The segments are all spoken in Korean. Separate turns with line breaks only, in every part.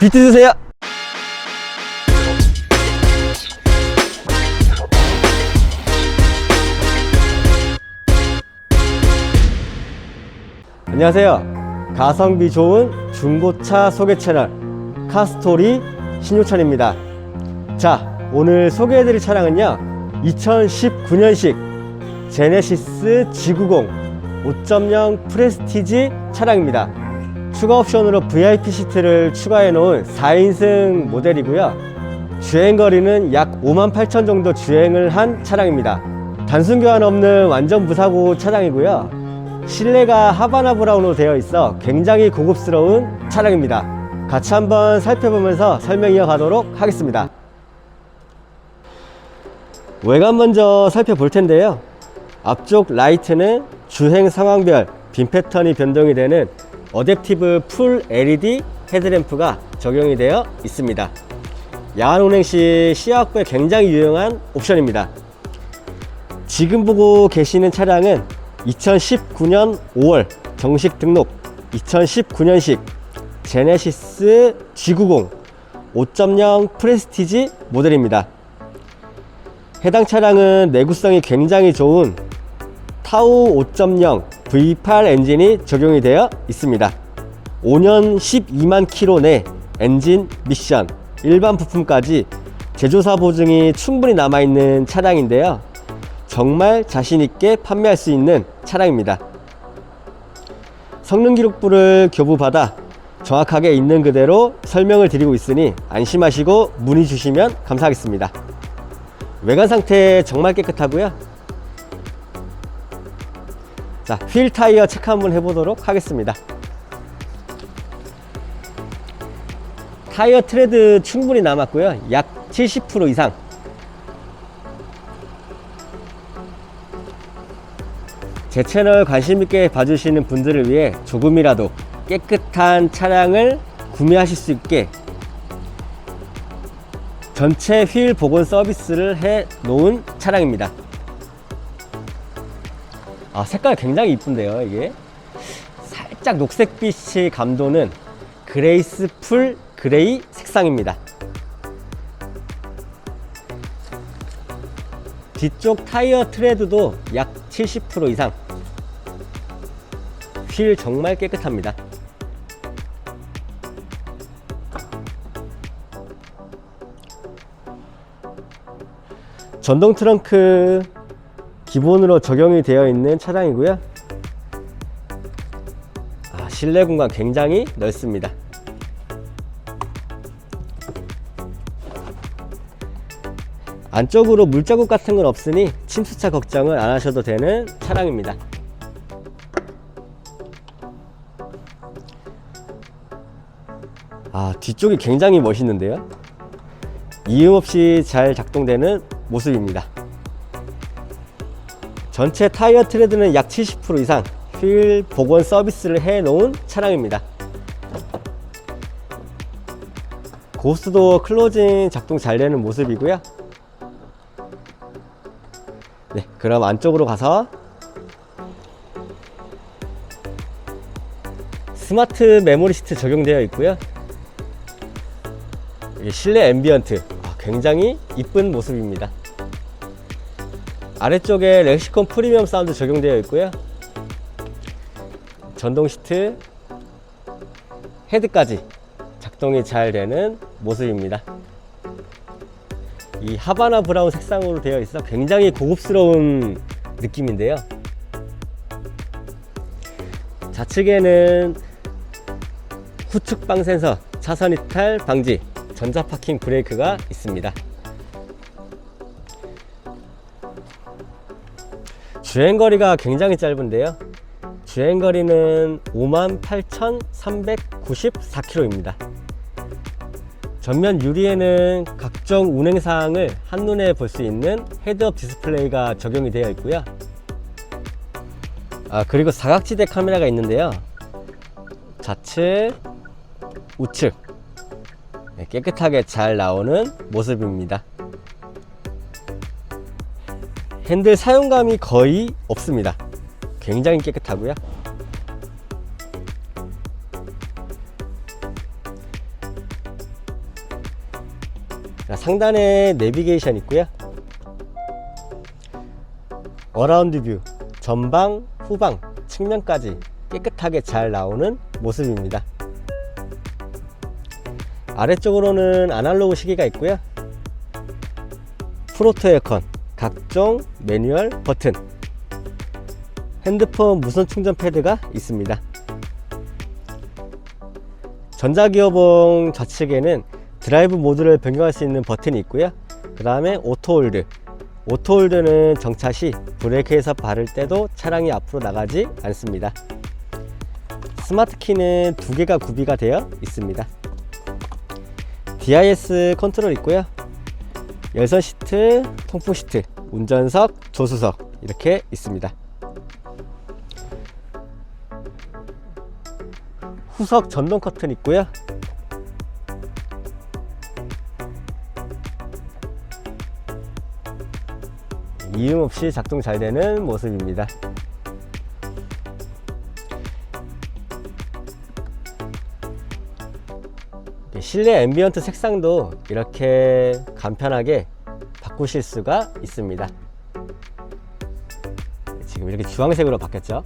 비트 주세요. 안녕하세요. 가성비 좋은 중고차 소개 채널 카스토리 신효찬입니다. 자, 오늘 소개해드릴 차량은요. 2019년식 제네시스 G90 5.0 프레스티지 차량입니다. 추가 옵션으로 VIP 시트를 추가해 놓은 4인승 모델이고요. 주행 거리는 약 5만 8천 정도 주행을 한 차량입니다. 단순 교환 없는 완전 무사고 차량이고요. 실내가 하바나 브라운으로 되어 있어 굉장히 고급스러운 차량입니다. 같이 한번 살펴보면서 설명 이어가도록 하겠습니다. 외관 먼저 살펴볼 텐데요. 앞쪽 라이트는 주행 상황별 빔 패턴이 변동이 되는 어댑티브 풀 LED 헤드램프가 적용이 되어 있습니다. 야간 운행 시 시야 확보에 굉장히 유용한 옵션입니다. 지금 보고 계시는 차량은 2019년 5월 정식 등록 2019년식 제네시스 G90 5.0 프레스티지 모델입니다. 해당 차량은 내구성이 굉장히 좋은 타우 5.0 V8 엔진이 적용이 되어 있습니다. 5년 12만 킬로 내 엔진 미션, 일반 부품까지 제조사 보증이 충분히 남아있는 차량인데요. 정말 자신있게 판매할 수 있는 차량입니다. 성능 기록부를 교부받아 정확하게 있는 그대로 설명을 드리고 있으니 안심하시고 문의 주시면 감사하겠습니다. 외관 상태 정말 깨끗하고요. 자, 휠 타이어 체크 한번 해보도록 하겠습니다. 타이어 트레드 충분히 남았고요. 약 70% 이상. 제 채널 관심 있게 봐주시는 분들을 위해 조금이라도 깨끗한 차량을 구매하실 수 있게 전체 휠 복원 서비스를 해 놓은 차량입니다. 아, 색깔 굉장히 이쁜데요, 이게. 살짝 녹색빛이 감도는 그레이스 풀 그레이 색상입니다. 뒤쪽 타이어 트레드도 약 70% 이상. 휠 정말 깨끗합니다. 전동 트렁크 기본으로 적용이 되어 있는 차량이고요. 아, 실내 공간 굉장히 넓습니다. 안쪽으로 물자국 같은 건 없으니 침수차 걱정을 안 하셔도 되는 차량입니다. 아, 뒤쪽이 굉장히 멋있는데요. 이음 없이 잘 작동되는 모습입니다. 전체 타이어 트레드는 약 70% 이상 휠 복원 서비스를 해 놓은 차량입니다. 고스도 클로징 작동 잘 되는 모습이고요. 네, 그럼 안쪽으로 가서 스마트 메모리 시트 적용되어 있고요. 실내 앰비언트 아, 굉장히 이쁜 모습입니다. 아래쪽에 렉시콘 프리미엄 사운드 적용되어 있고요. 전동 시트 헤드까지 작동이 잘 되는 모습입니다. 이 하바나 브라운 색상으로 되어 있어 굉장히 고급스러운 느낌인데요. 좌측에는 후측 방 센서, 차선 이탈 방지, 전자 파킹 브레이크가 있습니다. 주행거리가 굉장히 짧은데요. 주행거리는 58,394km입니다. 전면 유리에는 각종 운행사항을 한눈에 볼 수 있는 헤드업 디스플레이가 적용이 되어 있고요. 아, 그리고 사각지대 카메라가 있는데요. 좌측, 우측 네, 깨끗하게 잘 나오는 모습입니다. 핸들 사용감이 거의 없습니다. 굉장히 깨끗하고요. 자, 상단에 내비게이션 있고요. 어라운드 뷰, 전방, 후방, 측면까지 깨끗하게 잘 나오는 모습입니다. 아래쪽으로는 아날로그 시계가 있고요. 프로토 에어컨, 각종 매뉴얼 버튼, 핸드폰 무선 충전 패드가 있습니다. 전자기어봉 좌측에는 드라이브 모드를 변경할 수 있는 버튼이 있고요. 그 다음에 오토홀드. 오토홀드는 정차 시 브레이크에서 바를 때도 차량이 앞으로 나가지 않습니다. 스마트 키는 두 개가 구비가 되어 있습니다. DIS 컨트롤 있고요. 열선 시트, 통풍 시트, 운전석, 조수석 이렇게 있습니다. 후석 전동 커튼 있고요. 이음 없이 작동 잘 되는 모습입니다. 실내 앰비언트 색상도 이렇게 간편하게 바꾸실 수가 있습니다. 지금 이렇게 주황색으로 바뀌었죠.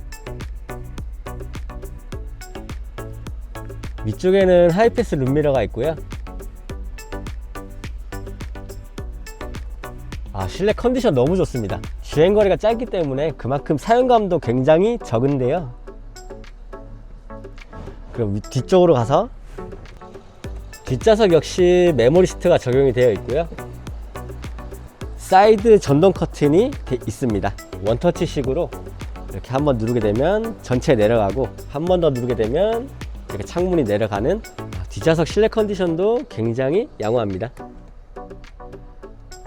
위쪽에는 하이패스 룸미러가 있고요. 아, 실내 컨디션 너무 좋습니다. 주행거리가 짧기 때문에 그만큼 사용감도 굉장히 적은데요. 그럼 위- 뒤쪽으로 가서 뒷좌석 역시 메모리 시트가 적용이 되어 있고요. 사이드 전동 커튼이 돼 있습니다. 원터치식으로 이렇게 한 번 누르게 되면 전체 내려가고 한 번 더 누르게 되면 이렇게 창문이 내려가는 아, 뒷좌석 실내 컨디션도 굉장히 양호합니다.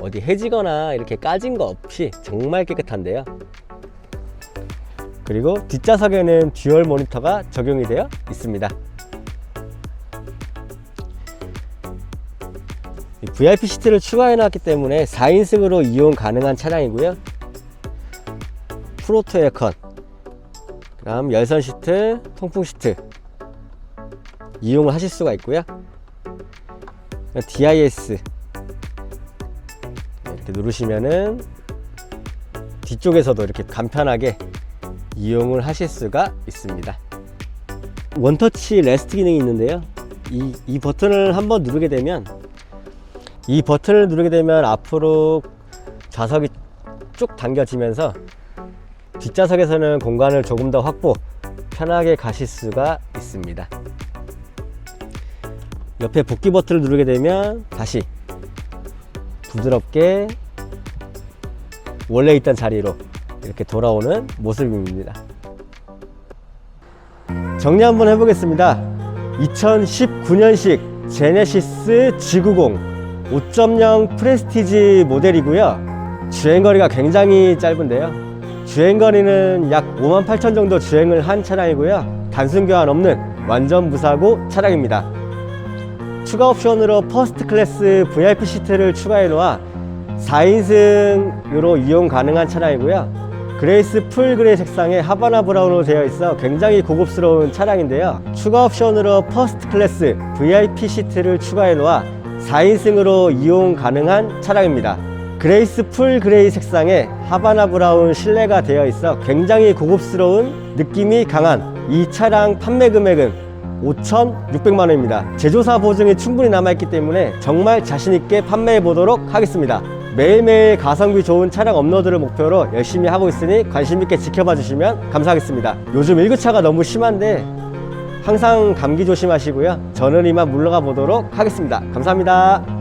어디 해지거나 이렇게 까진 거 없이 정말 깨끗한데요. 그리고 뒷좌석에는 듀얼 모니터가 적용이 되어 있습니다. VIP 시트를 추가해 놨기 때문에 4인승으로 이용 가능한 차량이고요. 프로토 에어컨, 그다음 열선 시트, 통풍 시트 이용을 하실 수가 있고요. DIS 이렇게 누르시면은 뒤쪽에서도 이렇게 간편하게 이용을 하실 수가 있습니다. 원터치 레스트 기능이 있는데요. 이, 이 버튼을 한번 누르게 되면 이 버튼을 누르게 되면 앞으로 좌석이 쭉 당겨지면서 뒷좌석에서는 공간을 조금 더 확보 편하게 가실 수가 있습니다. 옆에 복귀 버튼을 누르게 되면 다시 부드럽게 원래 있던 자리로 이렇게 돌아오는 모습입니다. 정리 한번 해보겠습니다. 2019년식 제네시스 G90 5.0 프레스티지 모델이고요. 주행거리가 굉장히 짧은데요. 주행거리는 약 5만 8천 정도 주행을 한 차량이고요. 단순 교환 없는 완전 무사고 차량입니다. 추가 옵션으로 퍼스트 클래스 VIP 시트를 추가해 놓아 4인승으로 이용 가능한 차량이고요. 그레이스 풀 그레이 색상의 하바나 브라운으로 되어 있어 굉장히 고급스러운 차량인데요. 추가 옵션으로 퍼스트 클래스 VIP 시트를 추가해 놓아 4인승으로 이용 가능한 차량입니다. 그레이스 풀 그레이 색상의 하바나 브라운 실내가 되어 있어 굉장히 고급스러운 느낌이 강한 이 차량 판매 금액은 5,600만 원입니다. 제조사 보증이 충분히 남아있기 때문에 정말 자신있게 판매해 보도록 하겠습니다. 매일매일 가성비 좋은 차량 업로드를 목표로 열심히 하고 있으니 관심있게 지켜봐 주시면 감사하겠습니다. 요즘 일교차가 너무 심한데 항상 감기 조심하시고요. 저는 이만 물러가 보도록 하겠습니다. 감사합니다.